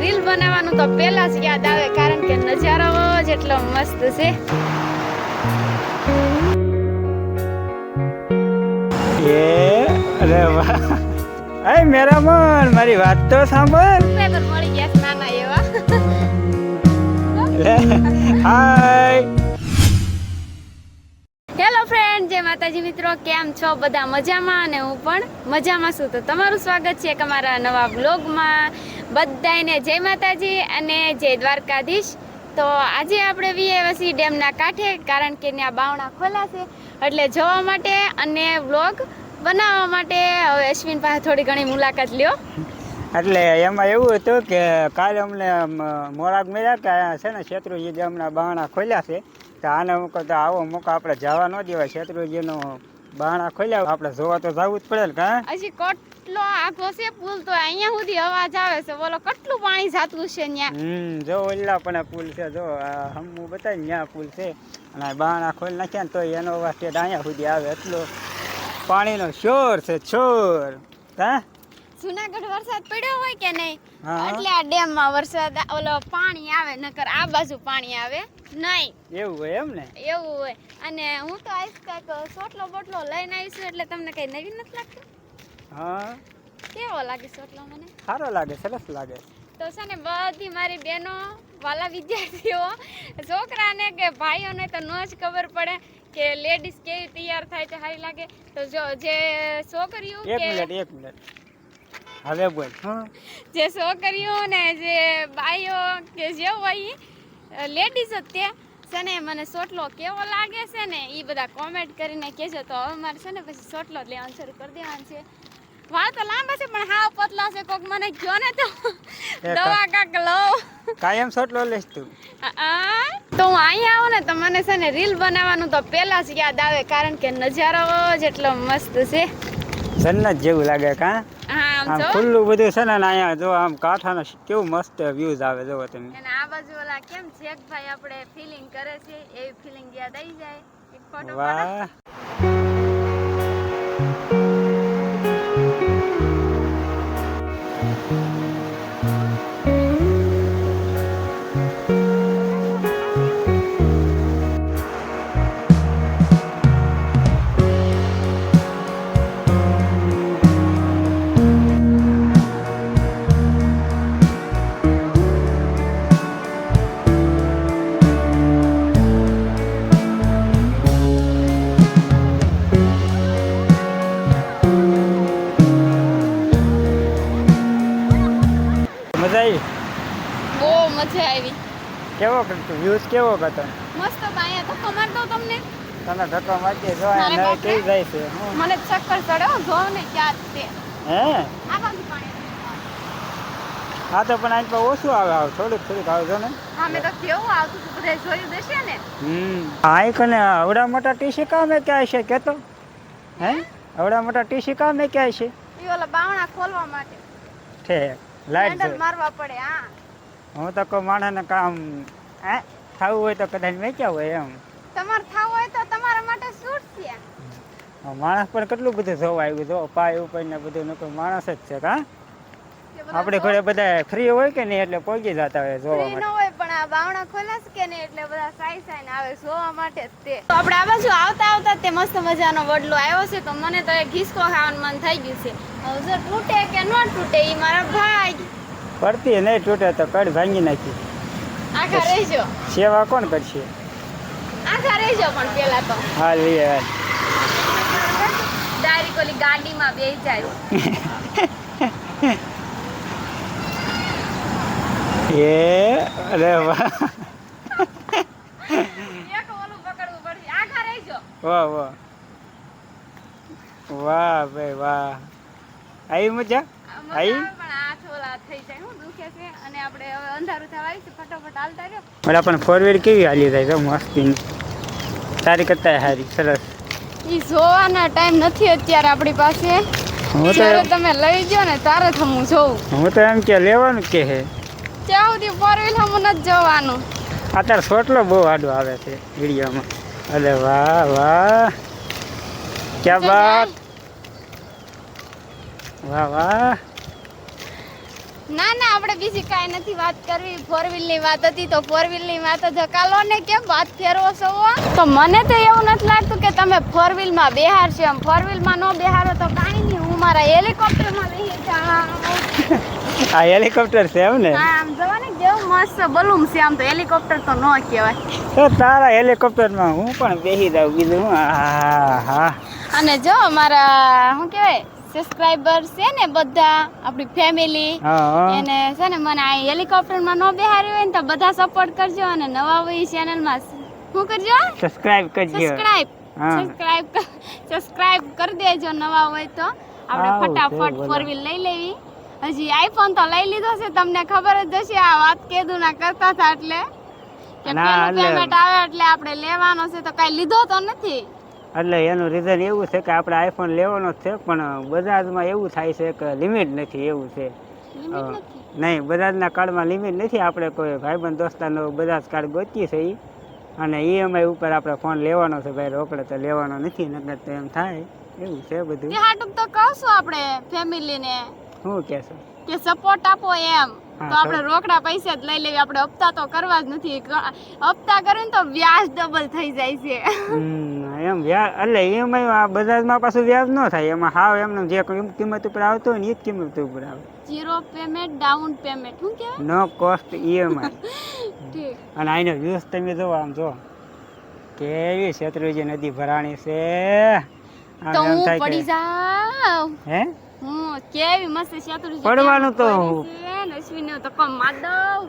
Reel બનાવવાનું તો પહેલા જ યાદ આવે કારણ કે નજારો જ એટલો મસ્ત છે. એ અરે વાહ. અરે મેરા મન મારી વાત તો સાંભળ. પેપર મળી ગયા નાના એવા. હાય. હેલો ફ્રેન્ડ જય માતાજી મિત્રો કેમ છો? બધા મજામાં અને હું પણ મજામાં છું. તો તમારું સ્વાગત છે એક અમારા નવા બ્લોગમાં બધાને જય માતાજી અને જય દ્વારકાધીશ. તો આજે આપણે વીએવસી ડેમના કાંઠે કારણ કે ત્યાં બાવણા ખોલા છે. એટલે જોવા માટે અને વ્લોગ બનાવવા માટે હવે અશ્વિન પાસે થોડી ઘણી મુલાકાત લ્યો. એટલે એમાં એવું હતું કે કાલે અમને મોરાગ મળ્યા કે છે ને શેત્રુજી ગામના બાણા ખોલ્યા છે. તો આને હું કહું તો આવો મોકો આપણે જવા ન દેવાય. શેત્રુજીનો બારણા ખોલ્યા આપણે જોવા તો જવું જ પડે ને કાં? હજી કેટલો આખો છે પુલ તો અહીંયા સુધી અવાજ આવે છે. બોલો કેટલું પાણી જાતું છે ત્યાં હમ જો ઓલા પણ પુલ છે જો આ હમું બતાવી ત્યાં પુલ છે. અને બાણા ખોલી નાખ્યા ને તો એનો અવાજ તે અહીંયા સુધી આવે. એટલો પાણીનો શોર છે શોર. હા? જુનાગઢ વરસાદ પડ્યો હોય કે નહીં. એટલે આ ડેમમાં વરસાદ ઓલો પાણી આવે નકર આ બાજુ પાણી આવે નહીં. એવું હોય એમ ને? એવું હોય. અને હું તો આઈસ કાક સોટલો બોટલો લઈને આવીશું એટલે તમને કઈ નવી નથી લાગતું? હા. કેવો લાગે સોટલો મને? સારો લાગે સરસ લાગે. તો છે ને બધી મારી બહેનો વાલા વિદ્યાર્થીઓ છોકરાને કે ભાઈઓને તો ન જ ખબર પડે કે લેડીઝ કેવી તૈયાર થાય છે સારી લાગે. તો જો જે છોકરીઓ એક મિનિટ એક મિનિટ. હવે બોલ જે છોકરીઓ ને જે બાઈઓ કે જે હોય લેડીઝ જ તે. છે ને મને સોટલો કેવો લાગે છે ને એ બધા કોમેન્ટ કરીને કહેજો. તો હવે મારે છે ને પછી સોટલો જ લેવાનું શરૂ કરી દેવાનું છે. વાળ તો લાંબા છે પણ હાવ પતલા છે કોક મને કયો ને તો. દવા કાક લઉં. કાયમ સોટલો લેસ તું. તો હું અહીંયા આવું ને તો મને છે ને રીલ બનાવવાનું તો પહેલા જ યાદ આવે કારણ કે નજારો જ એટલો મસ્ત છે. જન્નત જેવું લાગે કા? આમ ખુલ્લું બધું છે ને અહીંયા જો આમ કાંઠાનો કેવું મસ્ત વ્યૂઝ આવે જો તમે. અને આ બાજુ ઓલા કેમ જેકભાઈ આપણે ફીલિંગ કરે છે એવી ફીલિંગ યાદ આવી જાય. એક ફોટો પાડો. વાહ કેવો વ્યૂઝ કેવો હતો મસ્ત તો અહીંયા ધક્કો માર તમને. તમે ધક્કો મારી જો આ કેવી જાય છે. મને ચક્કર ચડ્યો જો ને ક્યાં તે. હે? આ બાજુ પાણી હા તો પણ આજ પર ઓછું આવે આવ થોડુંક થોડુંક આવજો ને. હા મેં તો કેવું આવતું તું બધા જોયું દેશે ને. હમ. આ કને આવડા મોટા ટીસી કામ મેં ક્યાં છે કેતો? હે? આવડા મોટા ટીસી કામ ક્યાં છે? એ ઓલા બાવણા ખોલવા માટે. ઠે લાઈટ મારવા પડે હા. હું તો કોઈ માણસને કામ થવું હોય તો કદાચ વેચ્યા હોય એમ. તમારે થાવ હોય તો તમારા માટે સૂટ છે? માણસ પણ કેટલું બધું જોવા આવ્યું જો પાય ઉપર ને બધું નકર માણસ જ છે કા? આપણે ઘરે બધા ફ્રી હોય કે નહીં એટલે પહોંચી જતા હોય જોવા માટે. હોય પણ આ બાવણા ખોલાશ કે નહીં એટલે બધા સાઈ સાઈ આવે જોવા માટે તે. તો આપણે આ બાજુ આવતા આવતા તે મસ્ત મજાનો વડલો આવ્યો છે તો મને તો એ ઘીસકો ખાવાનું મન થઈ ગયું છે. હવે જો તૂટે કે ન તૂટે એ મારા ભાઈ પડતી નહીં તૂટે તો કડ ભાંગી નાખી. સેવા કોણ કરશે? હા લઈએ હાલ. ગાડીમાં જાય. એ અરે વાહ. વાહ વાહ. વાહ ભાઈ વાહ. આવી મજા? આવે પણ હાથ ઓલા થઈ જાય હું દુખે છે અને આપણે હવે અંધારું થવા આવી છે ફટાફટ હાલતા રહ્યો મને પણ ફોર વ્હીલ કેવી હાલી થાય છે મસ્તી તારી કરતા સારી સરસ. ઈ જોવાના ટાઈમ નથી અત્યારે આપણી પાસે. હું તો તમે લઈ ગયો ને તારે જ હું જોઉં. હું તો એમ કે લેવાનું કે હે. ત્યાં સુધી ફોર વ્હીલ હમ નથી જવાનું. અત્યારે સોટલો બહુ આડો આવે છે વિડીયોમાં. અરે વાહ વાહ. ક્યાં બાત વાહ વાહ. ના ના આપણે બીજી કાંઈ નથી વાત કરવી. ફોર વ્હીલની વાત હતી તો ફોર વ્હીલની વાત જ હકાલો ને કેમ વાત ફેરવો છો તો મને તો એવું નથી લાગતું કે તમે ફોર વ્હીલમાં બેહાર છો. એમ ફોર વ્હીલમાં ન બેહારો તો કાંઈ નહીં. હું મારા હેલિકોપ્ટરમાં બેસી જાઉં. આ હેલિકોપ્ટર છે એમ ને? હા આમ જોવા કેવું મસ્ત બલૂમ છે. આમ તો હેલિકોપ્ટર તો ન કહેવાય. તો તારા હેલિકોપ્ટરમાં હું પણ બેસી જાઉં. હા હા. અને જો મારા શું કહેવાય? સબસ્ક્રાઇબર છે ને બધા આપણી ફેમિલી. એને છે ને મને આ હેલિકોપ્ટરમાં ન બેહાર્યું હોય ને તો બધા સપોર્ટ કરજો અને નવા હોય ચેનલમાં શું કરજો? સબસ્ક્રાઇબ કરજો. સબસ્ક્રાઇબ સબસ્ક્રાઇબ સબસ્ક્રાઇબ કરી દેજો નવા હોય તો. આપણે ફટાફટ ફોર વ્હીલ લઈ લેવી. હજી આઈફોન તો લઈ લીધો છે તમને ખબર જ હશે આ વાત કેદું ના કરતા હતા એટલે. કે પેમેન્ટ આવે એટલે આપણે લેવાનો છે તો કઈ લીધો તો નથી. એટલે એનું રીઝન એવું છે કે આપણે આઈફોન લેવાનો જ છે પણ બજાજમાં એવું થાય છે કે લિમિટ નથી એવું છે. નહીં બજાજના કાર્ડમાં લિમિટ નથી. આપણે કોઈ ભાઈબંધ દોસ્તાનો બજાજ કાર્ડ ગોતીએ છે એ અને ઈએમઆઈ ઉપર આપણે ફોન લેવાનો છે ભાઈ રોકડે તો લેવાનો નથી નકર તો એમ થાય. એવું છે બધું. તે હાટુક તો કહશું આપણે ફેમિલીને શું કહેશો કે સપોર્ટ આપો એમ. તો આપણે રોકડા પૈસા જ લઈ લેવી આપણે હપ્તા તો કરવા જ નથી. હપ્તા કરીને તો વ્યાજ ડબલ થઈ જાય છે. એમ વ્યાજ એટલે એમાં આ બજાજમાં પાછું વ્યાજ ન થાય. એમાં હાવ એમને જે કિંમત ઉપર આવતો હોય ને એ જ કિંમત ઉપર આવે. ઝીરો પેમેન્ટ ડાઉન પેમેન્ટ શું કહેવાય? નો કોસ્ટ ઈએમઆઈ અને આનો વ્યૂઝ તમે જો આમ જો. કેવી શેત્રુજી નદી ભરાણી છે. તો હું પડી જાઉં. હે? હું કેવી મસ્ત શેત્રુજી પડવાનું તો અશ્વિને તો માર દઉં.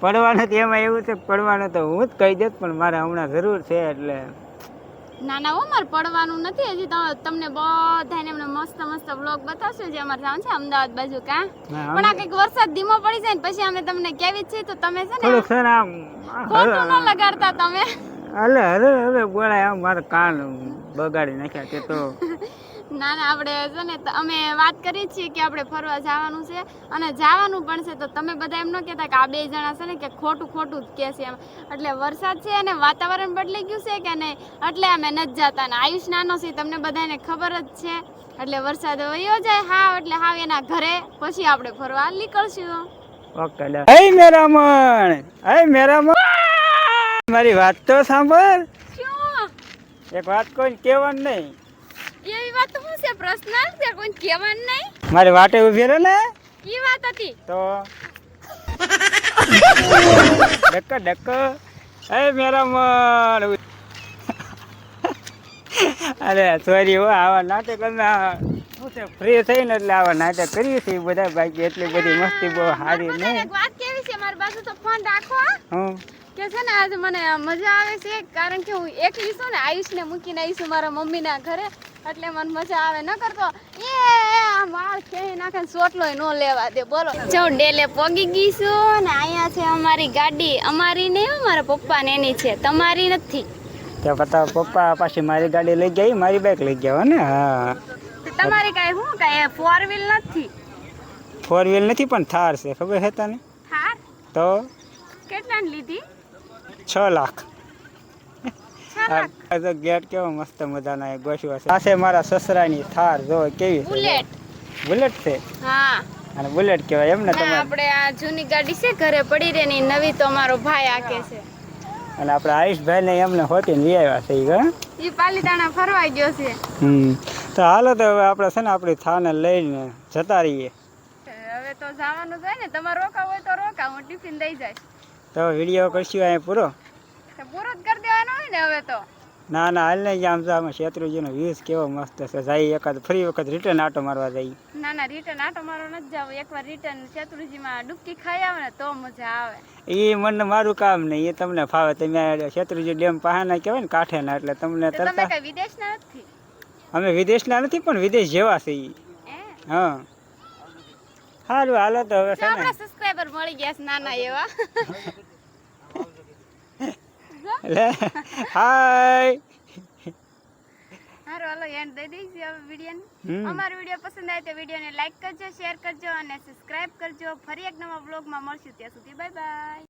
પડવાનું તો એમાં એવું છે પડવાનું તો હું જ કહી દેત પણ મારે હમણાં જરૂર છે એટલે ના ના હો મારે પડવાનું નથી હજી તો તમને બધાને એમને મસ્ત મસ્ત વ્લોગ બતાવશું જે અમારે જવાનું છે અમદાવાદ બાજુ કા? પણ આ કંઈક વરસાદ ધીમો પડી જાય ને પછી અમે તમને કેવી છીએ તો તમે છે ને છે ખોટું ન લગાડતા તમે. અલે અરે અરે બોલાય મારા કાન બગાડી નાખ્યા તે તો. ના ના આપણે છે ને અમે વાત કરી છીએ કે આપણે ફરવા જવાનું છે અને જવાનું પણ છે. તો તમે બધા એમ ન કહેતા કે આ બે જણા છે ને કે ખોટું ખોટું જ કહે છે એમ. એટલે વરસાદ છે અને વાતાવરણ બદલાઈ ગયું છે કે નહીં? એટલે અમે નથી જતા. ને આયુષ નાનો છે તમને બધાને ખબર જ છે. એટલે વરસાદ વયો જાય હા એટલે હાવ એના ઘરે પછી આપણે ફરવા નીકળશું. ઓકે હે મેરામણ હે મેરામણ. મારી વાત તો સાંભળ. એક વાત કોઈ કહેવાનું નહીં. એવી વાત તો શું છે? પર્સનલ છે? કોઈ કહેવાનું નહીં? મારી વાટે ઊભી રહે ને. એ વાત હતી. તો ડક ડક. હે મેરામણ અરે સોરી હો આવા નાટક અમે શું છે ફ્રી થઈને એટલે આવા નાટક કરીએ છીએ બધા બાકી એટલી બધી મસ્તી બહુ સારી નહીં. વાત કેવી છે? મારી બાજુ તો ફોન રાખો હા. કે છે ને આજે મને મજા આવે છે કારણ કે હું એકલી છું ને આયુષને મૂકીને આવીશું મારા મમ્મીના ઘરે એટલે મને મજા આવે ન કરતો. એ આ વાળ ખેંચી નાખે ચોટલો સોટલોય ન લેવા દે બોલો. જો ડેલે પોગી ગઈ છું ને અહીંયા છે અમારી ગાડી અમારી નહીં અમારા મારા પપ્પાને એની છે તમારી નથી. તો પતા પપ્પા પાછી મારી ગાડી લઈ ગઈ મારી બાઈક લઈ ગયા ને હા. તમારી કાંઈ શું કાંઈ ફોર વ્હીલ નથી? ફોર વ્હીલ નથી પણ થાર છે ખબર છે તને? થાર? તો? કેટલાની લીધી? છ લાખ. આ ગેટ કેવો મસ્ત મજાના ગોઠવ્યો છે. આ છે મારા સસરાની થાર જો કેવી બુલેટ. બુલેટ છે? હા. અને બુલેટ કહેવાય એમ ને તમારે. આપણે આ જૂની ગાડી છે ઘરે પડી રહે ને નવી તો મારો ભાઈ આકે છે. અને આપણે આયુષભાઈ ને એમને હોતી લઈ આવ્યા છે ઈ ઈ પાલીતાણા ફરવા ગયો છે. હમ. તો હાલો તો હવે આપણે છે ને આપણી થાને લઈને જતા રહીએ. હવે તો જવાનું છે ને તમારે રોકા હોય તો રોકા હું ટિફિન દઈ જાય તો વીડિયો કરશું અહીંયા પૂરો? પૂરો જ કરી દેવાનો હોય ને હવે તો. ના ના હાલ નહીં આમ તો આમાં શેત્રુજીનો વ્યૂઝ કેવો મસ્ત છે. જઈ એકાદ ફરી વખત રિટર્ન આટો મારવા જઈએ ના ના રિટર્ન આટો મારવા નથી જાવ. એકવાર રિટર્ન શેત્રુજીમાં ડૂબકી ખાઈ આવે ને તો મજા આવે. એ મને મારું કામ નહીં એ તમને ફાવે. તમે શેત્રુજી ડેમ પાહાના કહેવાય ને કાંઠેના એટલે તમને તમે તરતા વિદેશના નથી? અમે વિદેશના નથી પણ વિદેશ જેવા છે હા. સારું હાલો તો હવે છે ને. સબસ્ક્રાઇબર મળી ગયા છે નાના એવા. લે હાય. હારો હાલો એન્ડ દઈ દઈશું હવે વિડીયોને. અમારો વીડિયો પસંદ આવે તો વિડીયોને લાઈક કરજો શેર કરજો અને સબસ્ક્રાઇબ કરજો. ફરી એક નવા બ્લોગમાં મળશું. ત્યાં સુધી બાય બાય